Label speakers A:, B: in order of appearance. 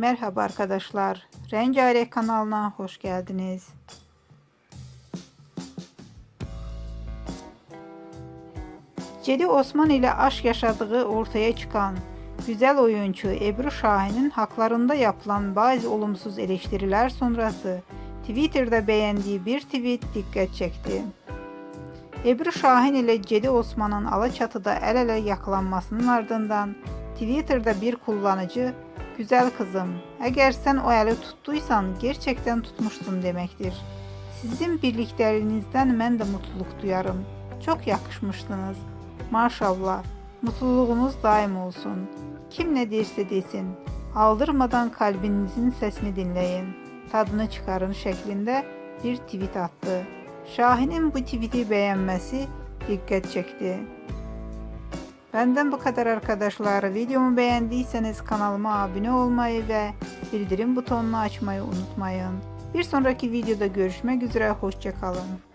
A: Merhaba arkadaşlar. Rengarenk kanalına hoş geldiniz. Cedi Osman ile aşk yaşadığı ortaya çıkan güzel oyuncu Ebru Şahin'in haklarında yapılan bazı olumsuz eleştiriler sonrası Twitter'da beğendiği bir tweet dikkat çekti. Ebru Şahin ile Cedi Osman'ın Alaçatı'da el ele yakalanmasının ardından Twitter'da bir kullanıcı Güzel kızım, eğer sen o eli tuttuysan gerçekten tutmuşsun demektir. Sizin birlikteliğinizden ben de mutluluk duyarım. Çok yakışmıştınız. Maşallah. Mutluluğunuz daim olsun. Kim ne derse desin. Aldırmadan kalbinizin sesini dinleyin. Tadını çıkarın şeklinde bir tweet attı. Şahin'in bu tweet'i beğenmesi dikkat çekti. Benden bu kadar arkadaşlar. Videomu beğendiyseniz kanalıma abone olmayı ve bildirim butonunu açmayı unutmayın. Bir sonraki videoda görüşmek üzere. Hoşçakalın.